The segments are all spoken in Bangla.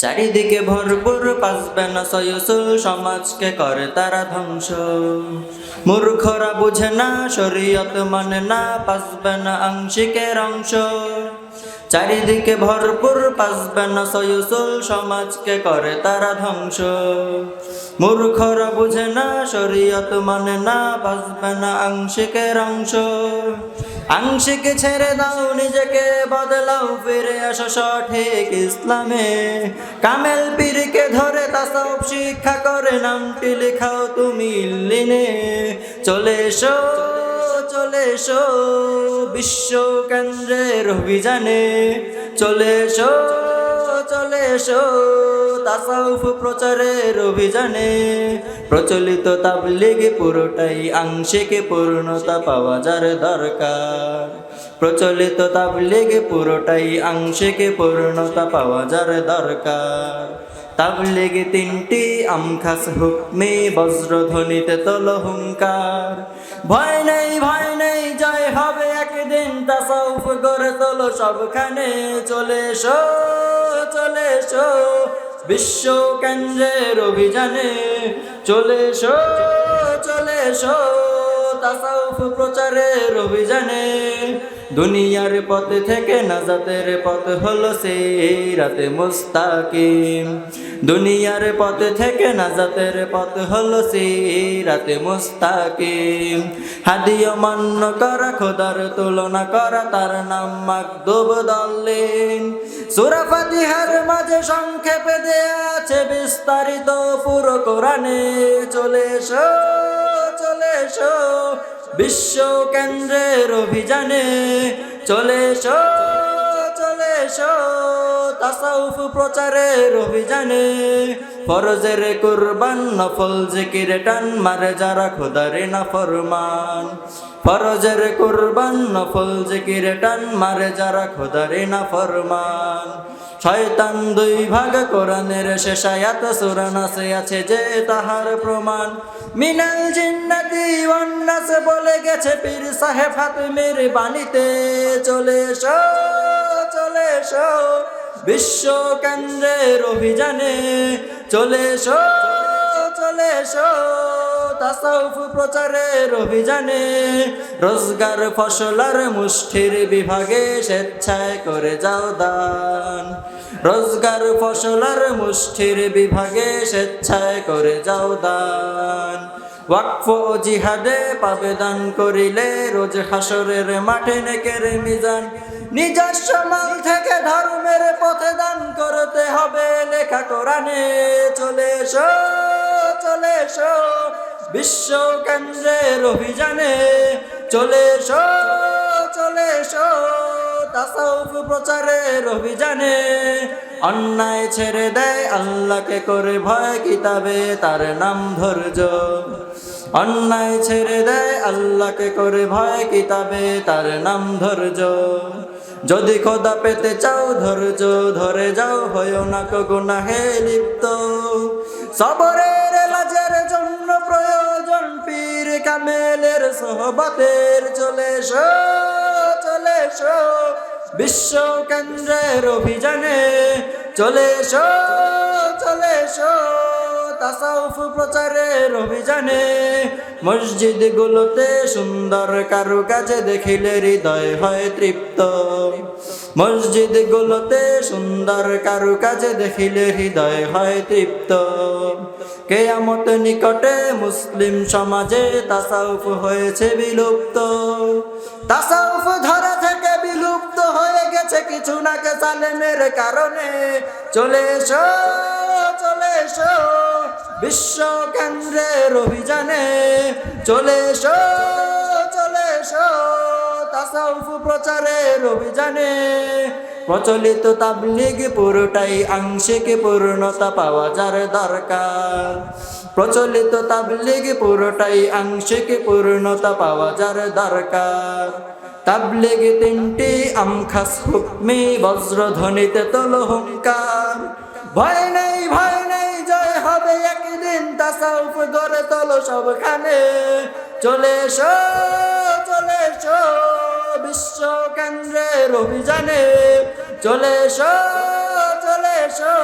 চারিদিকে ভরপুর পাসবে না সয়সুল সমাজকে করে তারা ধ্বংস। মূর্খরা বুঝে না, শরীয়ত মানে না পাসবে না আংশিকের অংশ। চারিদিকে ভরপুর পাসবে না সয়সুল সমাজকে করে তারা ধ্বংস। মূর্খরা বুঝে না, শরীয়ত মানে না বাঁচবে না আংশিকের অংশ। আংশিক ছেড়ে দাও, নিজেকে বদলাও, ফিরে আসো সঠিক ইসলামে। কামেল পীরকে ধরে তাসাউফ শিক্ষা করে, নামটি লেখাও তুমি লিনে। চলে এসো চলে এসো, বিশ্ব কেন্দ্রের অভিযানে। চলে এসো চলে এসো, তাসাউফ প্রচারের অভিযানে। প্রচলিত তাবলিগ পুরোটাই আংশিক পূর্ণতা পাওয়া যার দরকার। প্রচলিত তাবলিগ পুরোটাই আংশিক পূর্ণতা পাওয়া যার দরকার। তাবলিগ তিনটি, আমখাস হুকমি বজ্রধ্বনিতে তল হুঙ্কার। ভয় নেই ভয় নেই, জয় হবে একদিন তাসাউফ গড়ে তোলো সবখানে। চলে এসো চলে এসো, বিশ্ব কেন্দ্রের অভিযানে। চলে এসো চলে এসো, তাসাউফ প্রচারের অভিযানে। দুনিয়ার পথ থেকে নাজাতের পথ হলো সেই রাতে মুস্তাকিম। দুনিয়ার পথ থেকে নাজাতের পথ হলো সেই রাতে মুস্তাকিম। হাদিয় মান্য করা, খোদার তুলনা করা, তার নাম মাকদুব দল্লিন সুরা ফাতিহার মাঝে সংক্ষেপে দেয়া আছে বিস্তারিত, পুরো কোরআনে চলে এসো। এসো, বিশ্ব কেন্দ্রের অভিযানে চলে এসো চলে এসো। তাসাউফ প্রচারের অভিযানে ফরজের কুরবান, নফল জিকিরে টান, মারে যারা খোদারে না ফরমান। ফরজের কুরবান, নফল জিকিরে টান, মারে যারা খোদারে না ফরমান। শয়তান দুই ভাগ কোরআনের শেষায়াত সুরান আছে আছে যে তাহার প্রমাণ। মিনাল জিন্নাতি ওয়ান্নাস বলে গেছে পীর সাহেব হাতিমের বাণীতে, চলে এসো চলে এসো, বিশ্ব কেন্দ্রের অভিযানে, চলে এসো চলে এসো। তাসাউফ প্রচারের অভিযানে রোজগার ফসলার মুষ্টির বিভাগে স্বেচ্ছায় করে যাও দান। রোজগার ফসলার মুষ্ঠির বিভাগে স্বেচ্ছায় করে যাও দান। ওয়াকফ জিহাদে পাবে দান করিলে রোজ হাসরের মাঠে নেকের মিজান। নিজস্ব মাল থেকে ধর্মের পথে দান করতে হবে, লেখা কোরআনে। চলে এসো চলে এসো বিশ্ব কেন্দ্রের অভিযানে, চলে এসো চলে এসো, তাসাউফ প্রচারের অভিযানে। অন্যায় ছেড়ে দেয় আল্লাহকে করে ভয় কিতাবে, তার নাম ধৈর্য। অন্যায় ছেড়ে দেয় আল্লাহকে করে ভয় কিতাবে, তার নাম ধৈর্য। যদি খোদা পেতে চাও ধৈর্য, ধরে যাও, হয় না গুনাহে লিপ্ত। সবরের সোহবতের চলে এসো চলে এসো। বিশ্ব কেন্দ্রের অভিযানে চলে এসো চলে এসো। তাসাউফ প্রচারের অভিযানে মসজিদ গুলোতে সুন্দর কারুকাজে দেখিলে হৃদয় হয় তৃপ্ত। মসজিদ গুলোতে সুন্দর কারুকাজে দেখিলে হৃদয় হয় তৃপ্ত। কেয়ামত নিকটে মুসলিম সমাজে তাসাউফ হয়েছে বিলুপ্ত। তাসাউফ ধরা থেকে বিলুপ্ত হয়ে গেছে কিছু না কে সালেমের কারণে। চলে এসো চলে এসো, বিশ্ব কেন্দ্রের অভিযানে। চলে এসো। তাসাউফ প্রচারের অভিযানে প্রচলিত তাবলিগ পুরোটাই আংশিক পূর্ণতা পাওয়া যার দরকার। প্রচলিত তাবলিগ পুরোটাই আংশিক পূর্ণতা পাওয়া যার দরকার। তাবলিগ তিনটি আমখাস হুকমি, বজ্রধ্বনিতে তোল হুঙ্কার। ভয় নেই ভয় নেই, জয় হবে একদিন তাসাউফ গড়ে তোলো সবখানে। চলে এসো চলে এসো। বিশ্ব কেন্দ্রের অভিযানে চলে এসো চলে এসো।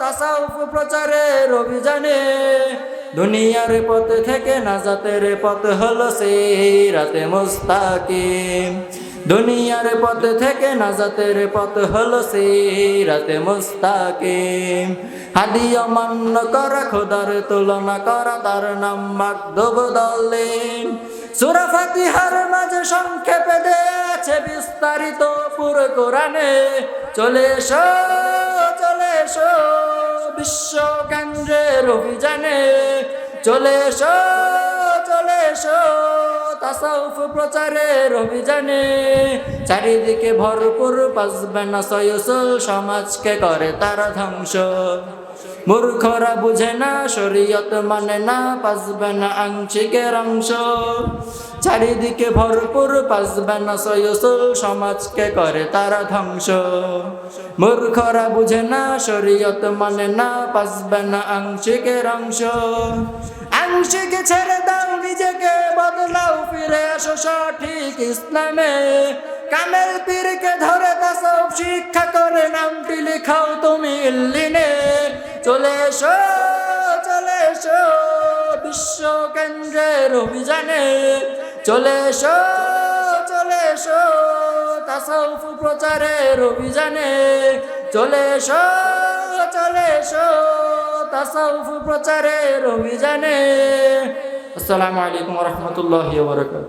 তাসাউফ প্রচারের অভিযানে দুনিয়ার পথ থেকে নাজাতের পথ হলো সেই রাতে মুস্তাকিম। দুনিয়ার পথ থেকে নাজাতের পথ হলো সেই রাতে মুস্তাকিম। হাদিয়া মান্য করা, খোদার তুলনা করা, তার নাম মাকদব দলেন সুরা ফাতিহার মাঝে বিস্তারিত পুরো কোরআনে, চলে এসো চলে এসো, বিশ্ব কেন্দ্রের অভিযানে। চলে এসো চলে এসো, তাসাউফ প্রচারের অভিযানে। চারিদিকে ভরপুর পাসবে না সয়সল সমাজকে করে তারা ধ্বংস। মূর্খরা বুঝে না, শরীয়ত মানে না, পাসবে না আংশিকের অংশ। চারিদিকে ভরপুর পাসবে না সয়সল, সমাজকে করে তারা ধ্বংস। মূর্খরা বুঝে না, শরীয়ত মানে না, পাসবে না আংশিকের অংশ। আংশিকে ছেড়ে দাও নিজেকে, বদলাও, ফিরে আসো সঠিক ইসলামে। কামেল পীরকে ধরে তাসব শিক্ষা করে নামটি লেখাও তুমি ইল্লিনে। চলে এসো চলে এসো, বিশ্ব কেন্দ্রের অভিযানে। চলে এসো চলে এসো, তাসাউফ প্রচারের অভিযানে। চলে এসো চলে এসো, তাসাউফ প্রচারের অভিযানে। আসসালামু আলাইকুম রহমতুল্লাহ বরকাত